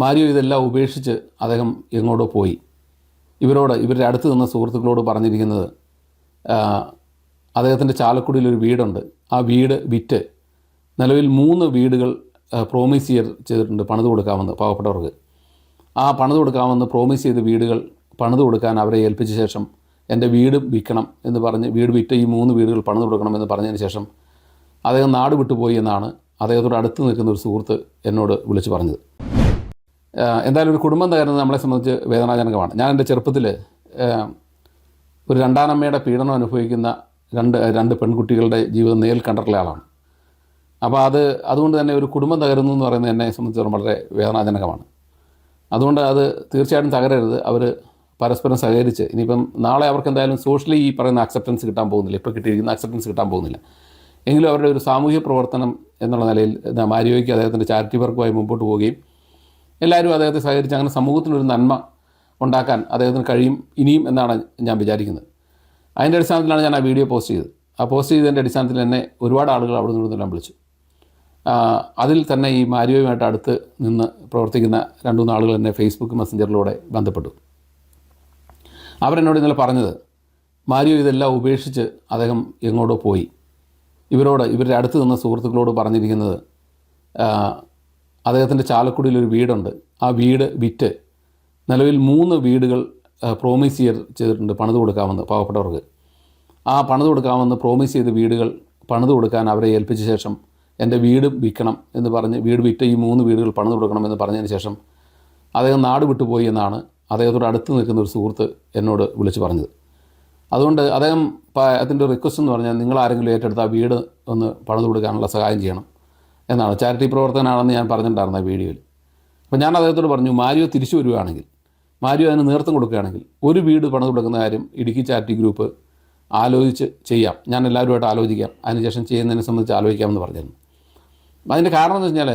Mario ഇതെല്ലാം ഉപേക്ഷിച്ച് അദ്ദേഹം എങ്ങോട്ടോ പോയി. ഇവരോട് ഇവരുടെ അടുത്ത് നിന്ന സുഹൃത്തുക്കളോട് പറഞ്ഞിരിക്കുന്നത് അദ്ദേഹത്തിന്റെ ചാലക്കുടിയിൽ ഒരു വീടുണ്ട്. ആ വീട് വിറ്റ് നിലവിൽ മൂന്ന് വീടുകൾ പ്രോമിസ് ചെയ്ത് ചെയ്തിട്ടുണ്ട് പണിത് കൊടുക്കാമെന്ന് പാവപ്പെട്ടവർക്ക്. ആ പണിത് കൊടുക്കാമെന്ന് പ്രോമിസ് ചെയ്ത വീടുകൾ പണിത് കൊടുക്കാൻ അവരെ ഏൽപ്പിച്ച ശേഷം എന്റെ വീട് വിൽക്കണം എന്ന് പറഞ്ഞ് വീട് വിറ്റ് ഈ മൂന്ന് വീടുകൾ പണിത് കൊടുക്കണം എന്ന് പറഞ്ഞതിന് ശേഷം അദ്ദേഹം നാട് വിട്ടുപോയി എന്നാണ് അദ്ദേഹത്തോട് അടുത്ത് നിൽക്കുന്ന ഒരു സുഹൃത്ത് എന്നോട് വിളിച്ചു പറഞ്ഞത്. എന്തായാലും ഒരു കുടുംബം തകരുന്നത് നമ്മളെ സംബന്ധിച്ച് വേദനാജനകമാണ്. ഞാൻ എന്റെ ചെറുപ്പത്തിൽ ഒരു രണ്ടാനമ്മയുടെ പീഡനം അനുഭവിക്കുന്ന രണ്ട് രണ്ട് പെൺകുട്ടികളുടെ ജീവിതം നേരിൽ കണ്ടിട്ടുള്ള ആളാണ്. അപ്പോൾ അത് അതുകൊണ്ട് തന്നെ ഒരു കുടുംബം തകരുന്നു എന്ന് പറയുന്നത് എന്നെ സംബന്ധിച്ചിടത്തോളം വളരെ വേദനാജനകമാണ്. അതുകൊണ്ട് അത് തീർച്ചയായിട്ടും തകരരുത്. അവർ പരസ്പരം സഹകരിച്ച് ഇനിയിപ്പം നാളെ അവർക്ക് എന്തായാലും സോഷ്യലി ഈ പറയുന്ന അക്സെപ്റ്റൻസ് കിട്ടാൻ പോകുന്നില്ല. ഇപ്പോൾ കിട്ടിയിരിക്കുന്ന അക്സെപ്റ്റൻസ് കിട്ടാൻ പോകുന്നില്ല. എങ്കിലും അവരുടെ ഒരു സാമൂഹ്യ പ്രവർത്തനം എന്നുള്ള നിലയിൽ മാരിയോയ്ക്ക് അദ്ദേഹത്തിന്റെ ചാരിറ്റി വർക്കുമായി മുമ്പോട്ട് പോവുകയും എല്ലാവരും അദ്ദേഹത്തെ സഹകരിച്ച് അങ്ങനെ സമൂഹത്തിനൊരു നന്മ ഉണ്ടാക്കാൻ അദ്ദേഹത്തിന് കഴിയും ഇനിയും എന്നാണ് ഞാൻ വിചാരിക്കുന്നത്. അതിന്റെ അടിസ്ഥാനത്തിലാണ് ഞാൻ ആ വീഡിയോ പോസ്റ്റ് ചെയ്തത്. ആ പോസ്റ്റ് ചെയ്തതിന്റെ അടിസ്ഥാനത്തിൽ എന്നെ ഒരുപാട് ആളുകൾ അവിടെ നിന്ന് ഇവിടുന്നെല്ലാം വിളിച്ചു. അതിൽ തന്നെ ഈ മാരിയോയുമായിട്ട് അടുത്ത് നിന്ന് പ്രവർത്തിക്കുന്ന രണ്ടു മൂന്ന് ആളുകൾ എന്നെ ഫേസ്ബുക്ക് മെസ്സഞ്ചറിലൂടെ ബന്ധപ്പെട്ടു. അവരെന്നോട് ഇന്നലെ പറഞ്ഞത് മാരിയോ ഇതെല്ലാം ഉപേക്ഷിച്ച് അദ്ദേഹം എങ്ങോട്ടോ പോയി. ഇവരോട് ഇവരുടെ അടുത്ത് നിന്ന് സുഹൃത്തുക്കളോട് പറഞ്ഞിരിക്കുന്നത് അദ്ദേഹത്തിന്റെ ചാലക്കുടിയിൽ ഒരു വീടുണ്ട്. ആ വീട് വിറ്റ് നിലവിൽ മൂന്ന് വീടുകൾ പ്രോമിസ് ചെയ്ത് ചെയ്തിട്ടുണ്ട് പണിത് കൊടുക്കാമെന്ന് പാവപ്പെട്ടവർക്ക്. ആ പണിത് കൊടുക്കാമെന്ന് പ്രോമിസ് ചെയ്ത വീടുകൾ പണിത് കൊടുക്കാൻ അവരെ ഏൽപ്പിച്ച ശേഷം എന്റെ വീട് വിൽക്കണം എന്ന് പറഞ്ഞ് വീട് വിറ്റ് ഈ മൂന്ന് വീടുകൾ പണിത് കൊടുക്കണം എന്ന് പറഞ്ഞതിന് ശേഷം അദ്ദേഹം നാട് വിട്ടുപോയി എന്നാണ് അദ്ദേഹത്തോട് അടുത്ത് നിൽക്കുന്ന ഒരു സുഹൃത്ത് എന്നോട് വിളിച്ചു പറഞ്ഞത്. അതുകൊണ്ട് അദ്ദേഹം അതിന്റെ റിക്വസ്റ്റ് എന്ന് പറഞ്ഞാൽ നിങ്ങൾ ആരെങ്കിലും ഏറ്റെടുത്ത് ആ വീട് ഒന്ന് പണിത് കൊടുക്കാനുള്ള സഹായം ചെയ്യണം. എന്നാണ്. ചാരിറ്റി പ്രവർത്തകനാണെന്ന് ഞാൻ പറഞ്ഞിട്ടുണ്ടായിരുന്നു വീഡിയോയിൽ. അപ്പോൾ ഞാൻ അദ്ദേഹത്തോട് പറഞ്ഞു മാരിയോ തിരിച്ചു വരുവാണെങ്കിൽ മാരിയോ അതിന് നേതൃത്വം കൊടുക്കുകയാണെങ്കിൽ ഒരു വീട് പണിത് കൊടുക്കുന്ന കാര്യം ഇടുക്കി ചാരിറ്റി ഗ്രൂപ്പ് ആലോചിച്ച് ചെയ്യാം. ഞാൻ എല്ലാവരുമായിട്ട് ആലോചിക്കാം. അതിനുശേഷം ചെയ്യുന്നതിനെ സംബന്ധിച്ച് ആലോചിക്കാമെന്ന് പറഞ്ഞിരുന്നു. അതിന്റെ കാരണം എന്ന് വെച്ചാൽ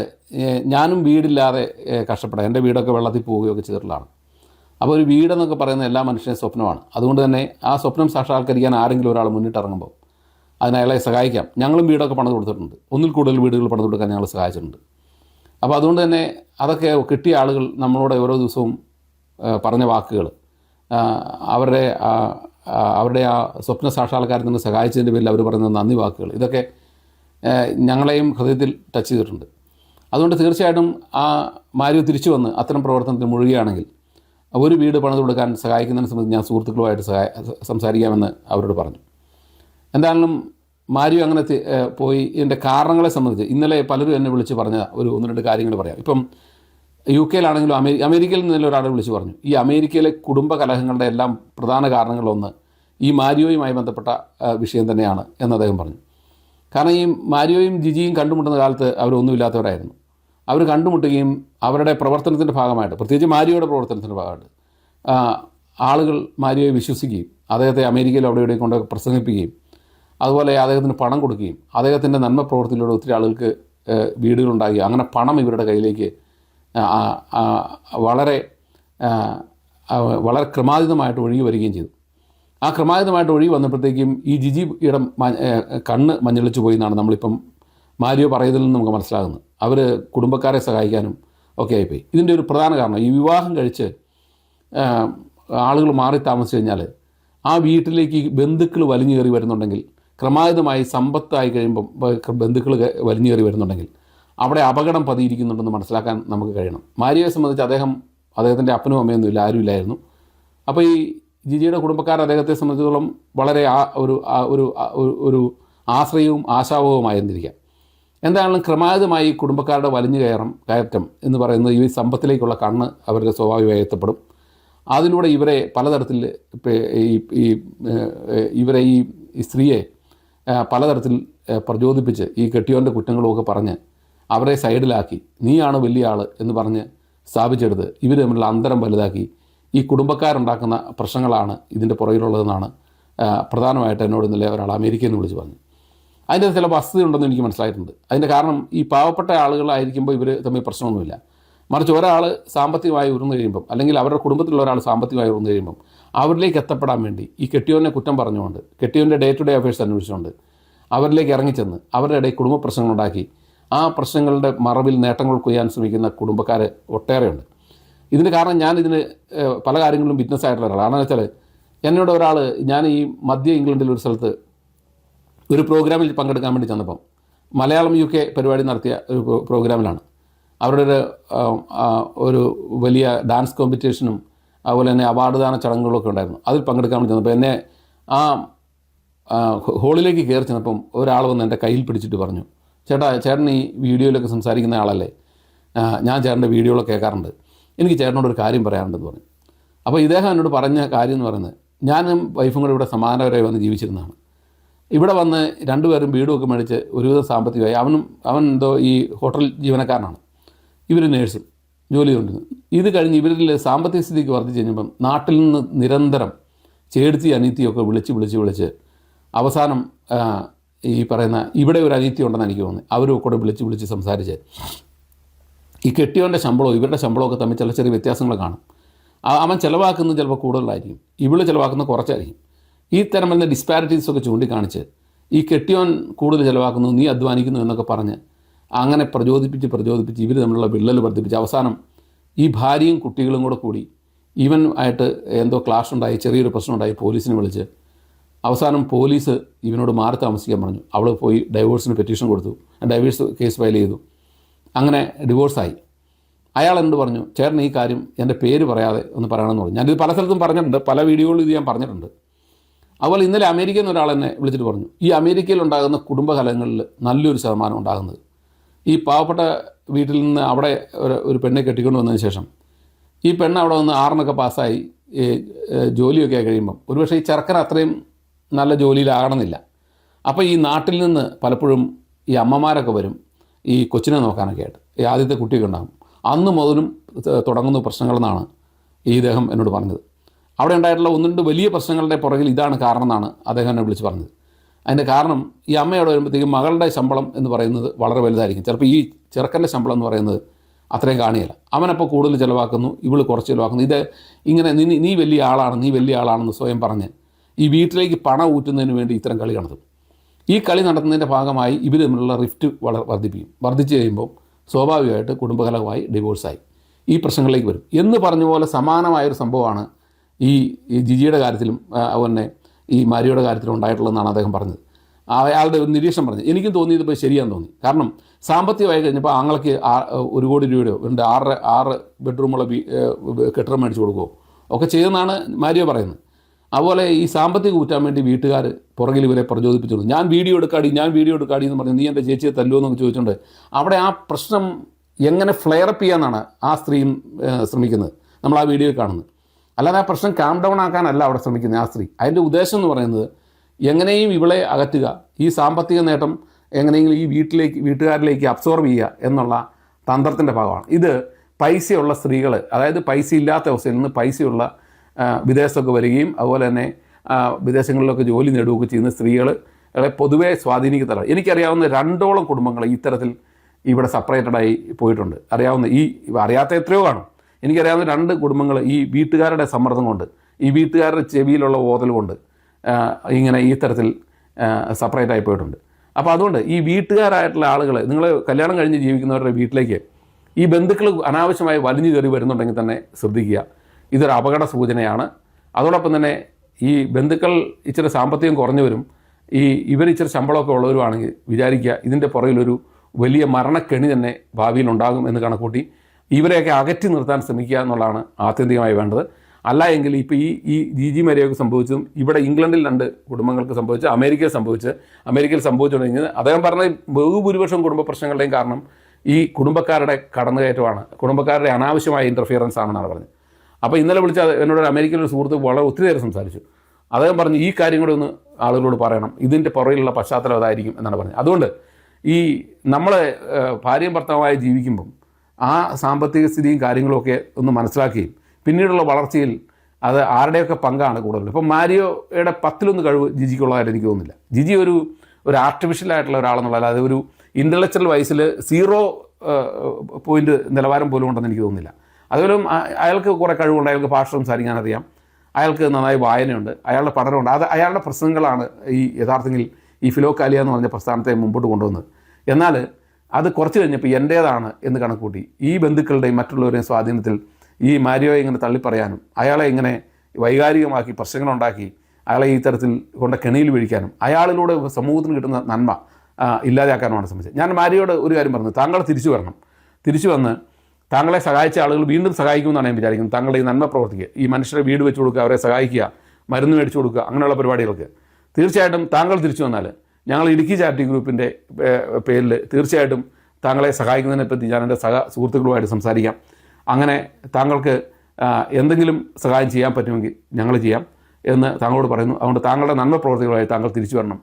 ഞാനും വീടില്ലാതെ കഷ്ടപ്പെടാം. എന്റെ വീടൊക്കെ വെള്ളത്തിൽ പോവുകയൊക്കെ ചെയ്തിട്ടുള്ളതാണ്. അപ്പോൾ ഒരു വീടെന്നൊക്കെ പറയുന്ന എല്ലാ മനുഷ്യന്റെ സ്വപ്നമാണ്. അതുകൊണ്ട് തന്നെ ആ സ്വപ്നം സാക്ഷാത്കരിക്കാൻ ആരെങ്കിലും ഒരാൾ മുന്നിട്ടിറങ്ങുമ്പോൾ അതിന് അയാളെ സഹായിക്കാം. ഞങ്ങളും വീടൊക്കെ പണിത് കൊടുത്തിട്ടുണ്ട്. ഒന്നിൽ കൂടുതൽ വീടുകൾ പണിത് കൊടുക്കാൻ ഞങ്ങൾ സഹായിച്ചിട്ടുണ്ട്. അപ്പോൾ അതുകൊണ്ട് തന്നെ അതൊക്കെ കിട്ടിയ ആളുകൾ നമ്മളോട് ഓരോ ദിവസവും പറഞ്ഞ വാക്കുകൾ അവരുടെ അവരുടെ ആ സ്വപ്ന സാക്ഷാത്കാരത്തിൽ നിന്ന് സഹായിച്ചതിന്റെ പേരിൽ അവർ പറയുന്ന നന്ദി വാക്കുകൾ. ഇതൊക്കെ ഞങ്ങളെയും ഹൃദയത്തിൽ ടച്ച് ചെയ്തിട്ടുണ്ട്. അതുകൊണ്ട് തീർച്ചയായിട്ടും ആ മാരിയോ തിരിച്ചു വന്ന് അത്തരം പ്രവർത്തനത്തിൽ മുഴുകുകയാണെങ്കിൽ ഒരു വീട് പണിത് കൊടുക്കാൻ സഹായിക്കുന്നതിനെ സംബന്ധിച്ച് ഞാൻ സുഹൃത്തുക്കളുമായിട്ട് സഹായ സംസാരിക്കാമെന്ന് അവരോട് പറഞ്ഞു. എന്തായാലും മാരിയോ അങ്ങനെ പോയി. ഇതിന്റെ കാരണങ്ങളെ സംബന്ധിച്ച് ഇന്നലെ പലരും എന്നെ വിളിച്ച് പറഞ്ഞ ഒരു ഒന്ന് രണ്ട് കാര്യങ്ങൾ പറയാം. ഇപ്പം യു കെയിലാണെങ്കിലും അമേരി അമേരിക്കയിൽ നിന്ന് ഒരാളെ വിളിച്ച് പറഞ്ഞു. ഈ അമേരിക്കയിലെ കുടുംബ കലഹങ്ങളുടെ എല്ലാം പ്രധാന കാരണങ്ങളൊന്ന് ഈ മാരിയോയുമായി ബന്ധപ്പെട്ട വിഷയം തന്നെയാണ് എന്ന് അദ്ദേഹം പറഞ്ഞു. കാരണം ഈ മാരിയോയും ജിജിയും കണ്ടുമുട്ടുന്ന കാലത്ത് അവരൊന്നുമില്ലാത്തവരായിരുന്നു. അവർ കണ്ടുമുട്ടുകയും അവരുടെ പ്രവർത്തനത്തിന്റെ ഭാഗമായിട്ട് പ്രത്യേകിച്ച് മാരിയോയുടെ പ്രവർത്തനത്തിന്റെ ഭാഗമായിട്ട് ആളുകൾ മാരിയോയെ വിശ്വസിക്കുകയും അദ്ദേഹത്തെ അമേരിക്കയിൽ അവിടെ ഇവിടെ കൊണ്ട് പ്രസംഗിപ്പിക്കുകയും അതുപോലെ അദ്ദേഹത്തിന് പണം കൊടുക്കുകയും അദ്ദേഹത്തിന്റെ നന്മ പ്രവർത്തിയിലൂടെ ഒത്തിരി ആളുകൾക്ക് വീടുകളുണ്ടാകുകയും അങ്ങനെ പണം ഇവരുടെ കയ്യിലേക്ക് വളരെ വളരെ ക്രമാതീതമായിട്ട് ഒഴുകി വരികയും ചെയ്തു. ആ ക്രമാതീതമായിട്ട് ഒഴുകി വന്നപ്പോഴത്തേക്കും ഈ ജിജിയുടെ മ- കണ്ണ് മഞ്ഞളിച്ചു പോയി എന്നാണ് നമ്മളിപ്പം മാരിയോ പറയുന്നതിൽ നിന്ന് നമുക്ക് മനസ്സിലാകുന്നത്. അവർ കുടുംബക്കാരെ സഹായിക്കാനും ഒക്കെ ആയിപ്പോയി. ഇതിന്റെ ഒരു പ്രധാന കാരണം ഈ വിവാഹം കഴിച്ച് ആളുകൾ മാറി താമസിച്ച് കഴിഞ്ഞാൽ ആ വീട്ടിലേക്ക് ബന്ധുക്കൾ വലിഞ്ഞു കയറി വരുന്നുണ്ടെങ്കിൽ ക്രമാതീതമായി സമ്പത്തായി കഴിയുമ്പം ബന്ധുക്കൾ വലിഞ്ഞു കയറി വരുന്നുണ്ടെങ്കിൽ അവിടെ അപകടം പതിയിരിക്കുന്നുണ്ടെന്ന് മനസ്സിലാക്കാൻ നമുക്ക് കഴിയണം. മാരിയെ സംബന്ധിച്ച് അദ്ദേഹം അദ്ദേഹത്തിന്റെ അപ്പനും അമ്മയൊന്നും ഇല്ല ആരും ഇല്ലായിരുന്നു അപ്പോൾ ഈ ജിജിയുടെ കുടുംബക്കാർ അദ്ദേഹത്തെ സംബന്ധിച്ചിടത്തോളം വളരെ ആ ഒരു ഒരു ഒരു- ആശ്രയവും ആശാവവുമായിരുന്നിരിക്കാം എന്തായാലും ക്രമാതീതമായി കുടുംബക്കാരുടെ വലിഞ്ഞു കയറും കയറ്റം എന്ന് പറയുന്നത് ഈ സമ്പത്തിലേക്കുള്ള കണ്ണ് അവരുടെ സ്വാഭാവികമായി എത്തപ്പെടും. അതിലൂടെ ഇവരെ പലതരത്തിൽ ഈ ഇവരെ ഈ സ്ത്രീയെ പലതരത്തിൽ പ്രചോദിപ്പിച്ച് ഈ കെട്ടിയോന്റെ കുറ്റങ്ങളുമൊക്കെ പറഞ്ഞ് അവരെ സൈഡിലാക്കി നീയാണ് വലിയ ആൾ എന്ന് പറഞ്ഞ് സ്ഥാപിച്ചെടുത്ത് ഇവർ തമ്മിലുള്ള അന്തരം വലുതാക്കി ഈ കുടുംബക്കാരുണ്ടാക്കുന്ന പ്രശ്നങ്ങളാണ് ഇതിന്റെ പുറകിലുള്ളതെന്നാണ് പ്രധാനമായിട്ട് എന്നോട് ഇന്നലെ ഒരാൾ അമേരിക്കയിൽ നിന്ന് വിളിച്ച് പറഞ്ഞു അതിന്റെ ചില വസ്തുതയുണ്ടെന്ന് എനിക്ക് മനസ്സിലായിട്ടുണ്ട്. അതിന്റെ കാരണം ഈ പാവപ്പെട്ട ആളുകളായിരിക്കുമ്പോൾ ഇവർ തമ്മിൽ പ്രശ്നമൊന്നുമില്ല. മറിച്ച് ഒരാൾ സാമ്പത്തികമായി ഉയർന്നു കഴിയുമ്പം അല്ലെങ്കിൽ അവരുടെ കുടുംബത്തിലുള്ള ഒരാൾ സാമ്പത്തികമായി ഉയർന്നു കഴിയുമ്പം അവരിലേക്ക് എത്തപ്പെടാൻ വേണ്ടി ഈ കെട്ടിയോനെ കുറ്റം പറഞ്ഞുകൊണ്ട് കെട്ടിയോന്റെ ഡേ ടു ഡേ അഫയേഴ്സ് അന്വേഷിച്ചുകൊണ്ട് അവരിലേക്ക് ഇറങ്ങിച്ചെന്ന് അവരുടെ ഇടയിൽ കുടുംബ പ്രശ്നങ്ങളുണ്ടാക്കി ആ പ്രശ്നങ്ങളുടെ മറവിൽ നേട്ടങ്ങൾ കൊയ്യാൻ ശ്രമിക്കുന്ന കുടുംബക്കാർ ഒട്ടേറെയുണ്ട്. ഇതിന് കാരണം ഞാൻ ഇതിന് പല കാര്യങ്ങളിലും ബിസിനസ് ആയിട്ടുള്ള ഒരാളാണ്. വെച്ചാൽ എന്നോട് ഒരാൾ ഞാൻ ഈ മധ്യ ഇംഗ്ലണ്ടിൽ ഒരു സ്ഥലത്ത് ഒരു പ്രോഗ്രാമിൽ പങ്കെടുക്കാൻ വേണ്ടി ചെന്നപ്പം മലയാളം യു കെ പരിപാടി നടത്തിയ ഒരു പ്രോ- പ്രോഗ്രാമിലാണ് അവരുടെ ഒരു ഒരു വലിയ ഡാൻസ് കോമ്പറ്റീഷനും അതുപോലെ തന്നെ അവാർഡ് ദാന ചടങ്ങുകളൊക്കെ ഉണ്ടായിരുന്നു. അതിൽ പങ്കെടുക്കാൻ വേണ്ടി ചെന്നപ്പോൾ എന്നെ ആ ഹോളിലേക്ക് കയറി ചെന്നപ്പം ഒരാൾ വന്ന് എന്റെ കയ്യിൽ പിടിച്ചിട്ട് പറഞ്ഞു ചേട്ടാ ചേട്ടൻ ഈ വീഡിയോയിലൊക്കെ സംസാരിക്കുന്ന ആളല്ലേ? ഞാൻ ചേട്ടന്റെ വീഡിയോകളൊക്കെ കേൾക്കാറുണ്ട്. എനിക്ക് ചേട്ടനോട് ഒരു കാര്യം പറയാറുണ്ടെന്ന് പറഞ്ഞു. അപ്പോൾ ഇദ്ദേഹം എന്നോട് പറഞ്ഞ കാര്യം എന്ന് പറയുന്നത് ഞാനും വൈഫും കൂടെ ഇവിടെ സമാനപരമായി വന്ന് ജീവിച്ചിരുന്നതാണ്. ഇവിടെ വന്ന് രണ്ടുപേരും വീടുമൊക്കെ മേടിച്ച് ഒരുവിധം സാമ്പത്തികമായി അവനും അവൻ എന്തോ ഈ ഹോട്ടൽ ജീവനക്കാരനാണ്. ഇവർ നേഴ്സും ജോലി കൊണ്ടിരുന്നു ഇത് കഴിഞ്ഞ് ഇവരിലെ സാമ്പത്തിക സ്ഥിതിക്ക് വർദ്ധിച്ചു കഴിഞ്ഞപ്പം നാട്ടിൽ നിന്ന് നിരന്തരം ചേടുത്തി അനീതിയൊക്കെ വിളിച്ച് വിളിച്ച് വിളിച്ച് അവസാനം ഈ പറയുന്ന ഇവിടെ ഒരു അനീതി ഉണ്ടെന്ന് എനിക്ക് തോന്നുന്നു അവരും കൂടെ വിളിച്ച് വിളിച്ച് സംസാരിച്ച് ഈ കെട്ടിയവന്റെ ശമ്പളവും ഇവരുടെ ശമ്പളമൊക്കെ തമ്മിൽ ചില ചെറിയ വ്യത്യാസങ്ങൾ കാണും. അവൻ ചിലവാക്കുന്നത് ചിലപ്പോൾ കൂടുതലായിരിക്കും. ഇവൾ ചിലവാക്കുന്നത് കുറച്ചായിരിക്കും. ഈ തരം വരുന്ന ഡിസ്പാരിറ്റീസൊക്കെ ചൂണ്ടിക്കാണിച്ച് ഈ കെട്ടിയോൻ കൂടുതൽ ചിലവാക്കുന്നു നീ അധ്വാനിക്കുന്നു എന്നൊക്കെ പറഞ്ഞ് അങ്ങനെ പ്രചോദിപ്പിച്ച് പ്രചോദിപ്പിച്ച് ഇവർ തമ്മിലുള്ള വിള്ളൽ വർദ്ധിപ്പിച്ച് അവസാനം ഈ ഭാര്യയും കുട്ടികളും കൂടെ കൂടി ഇവൻ ആയിട്ട് എന്തോ ക്ലാഷ് ഉണ്ടായി ചെറിയൊരു പ്രശ്നം ഉണ്ടായി പോലീസിനെ വിളിച്ച്. അവസാനം പോലീസ് ഇവനോട് മാറി താമസിക്കാൻ പറഞ്ഞു. അവൾ പോയി ഡൈവോഴ്സിന് പെറ്റീഷൻ കൊടുത്തു. ഡൈവേഴ്സ് കേസ് ഫയൽ ചെയ്തു. അങ്ങനെ ഡിവോഴ്സായി അയാൾ എന്നോട് പറഞ്ഞു ചേട്ടൻ ഈ കാര്യം എന്റെ പേര് പറയാതെ ഒന്ന് പറയണമെന്ന് പറഞ്ഞു. ഞാനിത് പല സ്ഥലത്തും പറഞ്ഞിട്ടുണ്ട് പല വീഡിയോകളിൽ ഇത് ഞാൻ പറഞ്ഞിട്ടുണ്ട്. അതുപോലെ ഇന്നലെ അമേരിക്കയിൽ നിന്ന് ഒരാൾ എന്നെ വിളിച്ചിട്ട് പറഞ്ഞു ഈ അമേരിക്കയിൽ ഉണ്ടാകുന്ന കുടുംബകലങ്ങളിൽ നല്ലൊരു ശതമാനം ഉണ്ടാകുന്നത് ഈ പാവപ്പെട്ട വീട്ടിൽ നിന്ന് അവിടെ ഒരു ഒരു പെണ്ണെ കെട്ടിക്കൊണ്ട് വന്നതിന് ശേഷം ഈ പെണ്ണ് അവിടെ വന്ന് ആറിനൊക്കെ പാസ്സായി. ജോലിയൊക്കെ ആയി കഴിയുമ്പം. ഒരുപക്ഷെ ഈ ചെറുക്കൻ അത്രയും നല്ല ജോലിയിലാകണമെന്നില്ല. അപ്പോൾ ഈ നാട്ടിൽ നിന്ന് പലപ്പോഴും ഈ അമ്മമാരൊക്കെ വരും ഈ കൊച്ചിനെ നോക്കാനൊക്കെ ആയിട്ട്. ഈ ആദ്യത്തെ കുട്ടിയൊക്കെ ഉണ്ടാകും. അന്ന് മുതലും തുടങ്ങുന്ന പ്രശ്നങ്ങളെന്നാണ് ഈ ഇദ്ദേഹം എന്നോട് പറഞ്ഞത്. അവിടെ ഉണ്ടായിട്ടുള്ള ഒന്ന് രണ്ട് വലിയ പ്രശ്നങ്ങളുടെ പുറകിൽ ഇതാണ് കാരണം എന്നാണ് അദ്ദേഹം എന്നെ വിളിച്ച് പറഞ്ഞത്. അതിന്റെ കാരണം ഈ അമ്മയോട് വരുമ്പോഴത്തേക്കും മകളുടെ ശമ്പളം എന്ന് പറയുന്നത് വളരെ വലുതായിരിക്കും. ചിലപ്പോൾ ഈ ചെറുക്കന്റെ ശമ്പളം എന്ന് പറയുന്നത് അത്രയും കാണിയല്ല അവനപ്പോൾ കൂടുതൽ ചിലവാക്കുന്നു ഇവൾ കുറച്ച് ചിലവാക്കുന്നു. ഇത് ഇങ്ങനെ നീ നീ വലിയ ആളാണ് നീ വലിയ ആളാണെന്ന് സ്വയം പറഞ്ഞ് ഈ വീട്ടിലേക്ക് പണം ഊറ്റുന്നതിന് വേണ്ടി ഇത്തരം കളി നടത്തും. ഈ കളി നടത്തുന്നതിന്റെ ഭാഗമായി ഇവർ തമ്മിലുള്ള റിഫ്റ്റ് വള വർദ്ധിപ്പിക്കും. വർദ്ധിച്ചു കഴിയുമ്പോൾ സ്വാഭാവികമായിട്ട് കുടുംബകലമായി ഡിവോഴ്സായി. ഈ പ്രശ്നങ്ങളിലേക്ക് വരും. എന്ന് പറഞ്ഞ പോലെ സമാനമായൊരു സംഭവമാണ് ഈ ജിജിയുടെ കാര്യത്തിലും തന്നെ ഈ മാരിയുടെ കാര്യത്തിൽ ഉണ്ടായിട്ടുള്ളതെന്നാണ് അദ്ദേഹം പറഞ്ഞത്. അയാളുടെ ഒരു നിരീക്ഷണം പറഞ്ഞു. എനിക്കും തോന്നിയത് ഇപ്പോൾ ശരിയാന്ന് തോന്നി. കാരണം സാമ്പത്തികമായി കഴിഞ്ഞപ്പോൾ ആങ്ങൾക്ക് ഒരു കോടി രൂപയോ ഉണ്ട് ആറ് ആറ് ബെഡ്റൂമുള്ള ഏഹ് കെട്ടിടം മേടിച്ച് കൊടുക്കുമോ ഒക്കെ ചെയ്യുന്നതാണ് മാരിയോ പറയുന്നത്. അതുപോലെ ഈ സാമ്പത്തികം കൂറ്റാൻ വേണ്ടി വീട്ടുകാർ പുറകിൽ ഇവരെ പ്രചോദിപ്പിച്ചുള്ളൂ ഞാൻ വീഡിയോ എടുക്കാടി ഞാൻ വീഡിയോ എടുക്കാടി എന്ന് പറഞ്ഞു നീ എന്റെ ചേച്ചിയെ തല്ലുമോ എന്നൊക്കെ ചോദിച്ചുകൊണ്ട് അവിടെ ആ പ്രശ്നം എങ്ങനെ ഫ്ലെയർ അപ്പ് ചെയ്യാന്നാണ് ആ സ്ത്രീയും ശ്രമിക്കുന്നത്. നമ്മൾ ആ വീഡിയോ കാണുന്നത്. അല്ലാതെ ആ പ്രശ്നം കാം ഡൗൺ ആക്കാനല്ല അവിടെ ശ്രമിക്കുന്നത് ആ സ്ത്രീ. അതിന്റെ ഉദ്ദേശം എന്ന് പറയുന്നത് എങ്ങനെയും ഇവളെ അകറ്റുക ഈ സാമ്പത്തിക നേട്ടം എങ്ങനെയെങ്കിലും ഈ വീട്ടിലേക്ക് വീട്ടുകാരിലേക്ക് അബ്സോർബ് ചെയ്യുക എന്നുള്ള തന്ത്രത്തിന്റെ ഭാഗമാണ്. ഇത് പൈസയുള്ള സ്ത്രീകൾ അതായത് പൈസ ഇല്ലാത്ത അവസ്ഥയിൽ നിന്ന് പൈസയുള്ള വിദേശത്തൊക്കെ വരികയും അതുപോലെ തന്നെ വിദേശങ്ങളിലൊക്കെ ജോലി നേടുകയൊക്കെ ചെയ്യുന്ന സ്ത്രീകളെ പൊതുവെ സ്വാധീനിക്കത്തല്ല. എനിക്കറിയാവുന്ന രണ്ടോളം കുടുംബങ്ങൾ ഇത്തരത്തിൽ ഇവിടെ സെപ്പറേറ്റഡായി പോയിട്ടുണ്ട്. അറിയാവുന്ന ഈ അറിയാത്ത എത്രയോ കാണും. എനിക്കറിയാവുന്ന രണ്ട് കുടുംബങ്ങൾ ഈ വീട്ടുകാരുടെ സമ്മർദ്ദം കൊണ്ട് ഈ വീട്ടുകാരുടെ ചെവിയിലുള്ള ഓതൽ കൊണ്ട് ഇങ്ങനെ ഈ തരത്തിൽ സെപ്പറേറ്റ് ആയി പോയിട്ടുണ്ട്. അപ്പോൾ അതുകൊണ്ട് ഈ വീട്ടുകാരായിട്ടുള്ള ആളുകൾ നിങ്ങൾ കല്യാണം കഴിഞ്ഞ് ജീവിക്കുന്നവരുടെ വീട്ടിലേക്ക് ഈ ബന്ധുക്കൾ അനാവശ്യമായി വലിഞ്ഞു കയറി വരുന്നുണ്ടെങ്കിൽ തന്നെ ശ്രദ്ധിക്കുക. ഇതൊരു അപകട സൂചനയാണ്. അതോടൊപ്പം തന്നെ ഈ ബന്ധുക്കൾ ഇച്ചിരി സാമ്പത്തികം കുറഞ്ഞു വരും ഈ ഇവർ ഇച്ചിരി ശമ്പളമൊക്കെ ഉള്ളവരുമാണെങ്കിൽ വിചാരിക്കുക ഇതിന്റെ പുറകിലൊരു വലിയ മരണക്കെണി തന്നെ ഭാവിയിൽ ഉണ്ടാകും എന്ന് കണക്കൂട്ടി ഇവരെയൊക്കെ അകറ്റി നിർത്താൻ ശ്രമിക്കുക എന്നുള്ളതാണ് ആത്യന്തികമായി വേണ്ടത്. അല്ല എങ്കിൽ ഇപ്പോൾ ഈ ഈ ജി ജി മരിയൊക്കെ സംഭവിച്ചതും ഇവിടെ ഇംഗ്ലണ്ടിൽ രണ്ട് കുടുംബങ്ങൾക്ക് സംഭവിച്ച് അമേരിക്കയിൽ സംഭവിച്ച് അമേരിക്കയിൽ സംഭവിച്ചുകൊണ്ടിരിക്കുന്നത് അദ്ദേഹം പറഞ്ഞ ബഹുഭൂരിപക്ഷം കുടുംബ പ്രശ്നങ്ങളുടെയും കാരണം ഈ കുടുംബക്കാരുടെ കടന്നുകയറ്റമാണ്. കുടുംബക്കാരുടെ അനാവശ്യമായ ഇന്റർഫിയറൻസ് ആണെന്നാണ് പറഞ്ഞത്. അപ്പോൾ ഇന്നലെ വിളിച്ച എന്നോട് അമേരിക്കയിലെ സുഹൃത്ത് വളരെ ഒത്തിരി നേരം സംസാരിച്ചു. അദ്ദേഹം പറഞ്ഞു ഈ കാര്യം കൂടെ ഒന്ന് ആളുകളോട് പറയണം. ഇതിന്റെ പുറകിലുള്ള പശ്ചാത്തലം അതായിരിക്കും എന്നാണ് പറഞ്ഞത്. അതുകൊണ്ട് ഈ നമ്മൾ ഭാര്യയും ഭർത്താവായി ജീവിക്കുമ്പം ആ സാമ്പത്തിക സ്ഥിതിയും കാര്യങ്ങളുമൊക്കെ ഒന്ന് മനസ്സിലാക്കുകയും പിന്നീടുള്ള വളർച്ചയിൽ അത് ആരുടെയൊക്കെ പങ്കാണ് കൂടുതൽ. ഇപ്പം മാരിയോയുടെ പത്തിലൊന്ന് കഴിവ് ജിജിക്കുള്ളതായിട്ട് എനിക്ക് തോന്നുന്നില്ല. ജിജി ഒരു ഒരു ആർട്ടിഫിഷ്യൽ ആയിട്ടുള്ള ഒരാളെന്നുള്ള അല്ലാതെ ഒരു ഇന്റലക്ച്വൽ വയസ്സിൽ സീറോ പോയിന്റ് നിലവാരം പോലും ഉണ്ടെന്ന് എനിക്ക് തോന്നുന്നില്ല. അതുപോലെ അയാൾക്ക് കുറേ കഴിവുണ്ട്. അയാൾക്ക് ഭാഷ സംസാരിക്കാൻ അറിയാം അയാൾക്ക് നന്നായി വായനയുണ്ട്. അയാളുടെ പഠനമുണ്ട്. അത് അയാളുടെ പ്രസംഗങ്ങളാണ് ഈ യഥാർത്ഥത്തിൽ ഈ ഫിലോക്കാലിയ എന്ന് പറഞ്ഞ പ്രസ്ഥാനത്തെ മുമ്പോട്ട് കൊണ്ടുവന്നത്. എന്നാൽ അത് കുറച്ച് കഴിഞ്ഞപ്പോൾ എന്റേതാണ് എന്ന് കണക്കൂട്ടി. ഈ ബന്ധുക്കളുടെയും മറ്റുള്ളവരുടെയും സ്വാധീനത്തിൽ ഈ മാരിയോയെ ഇങ്ങനെ തള്ളിപ്പറയാനും അയാളെ ഇങ്ങനെ വൈകാരികമാക്കി പ്രശ്നങ്ങളുണ്ടാക്കി അയാളെ ഈ തരത്തിൽ കൊണ്ട കെണിയിൽ വീഴിക്കാനും അയാളിലൂടെ സമൂഹത്തിന് കിട്ടുന്ന നന്മ ഇല്ലാതാക്കാനുമാണ് ശ്രമിച്ചത്. ഞാൻ മാരിയോട് ഒരു കാര്യം പറഞ്ഞു. താങ്കൾ തിരിച്ചു വരണം. തിരിച്ചു വന്ന് താങ്കളെ സഹായിച്ച ആളുകൾ വീണ്ടും സഹായിക്കുമെന്നാണ് ഞാൻ വിചാരിക്കുന്നത്. താങ്കളുടെ ഈ നന്മ പ്രവർത്തിക്കുക. ഈ മനുഷ്യരെ വീട് വെച്ച് കൊടുക്കുക അവരെ സഹായിക്കുക മരുന്ന് മേടിച്ചു കൊടുക്കുക അങ്ങനെയുള്ള പരിപാടികൾക്ക്. തീർച്ചയായിട്ടും താങ്കൾ തിരിച്ചു വന്നാൽ ഞങ്ങൾ ഇടുക്കി ചാരിറ്റി ഗ്രൂപ്പിന്റെ പേരിൽ തീർച്ചയായിട്ടും താങ്കളെ സഹായിക്കുന്നതിനെപ്പറ്റി ഞാൻ എന്റെ സഹ സുഹൃത്തുക്കളുമായിട്ട് സംസാരിക്കാം. അങ്ങനെ താങ്കൾക്ക് എന്തെങ്കിലും സഹായം ചെയ്യാൻ പറ്റുമെങ്കിൽ ഞങ്ങൾ ചെയ്യാം എന്ന് താങ്കളോട് പറയുന്നു. അതുകൊണ്ട് താങ്കളുടെ നന്മ പ്രവർത്തികളായി താങ്കൾ തിരിച്ചു വരണം.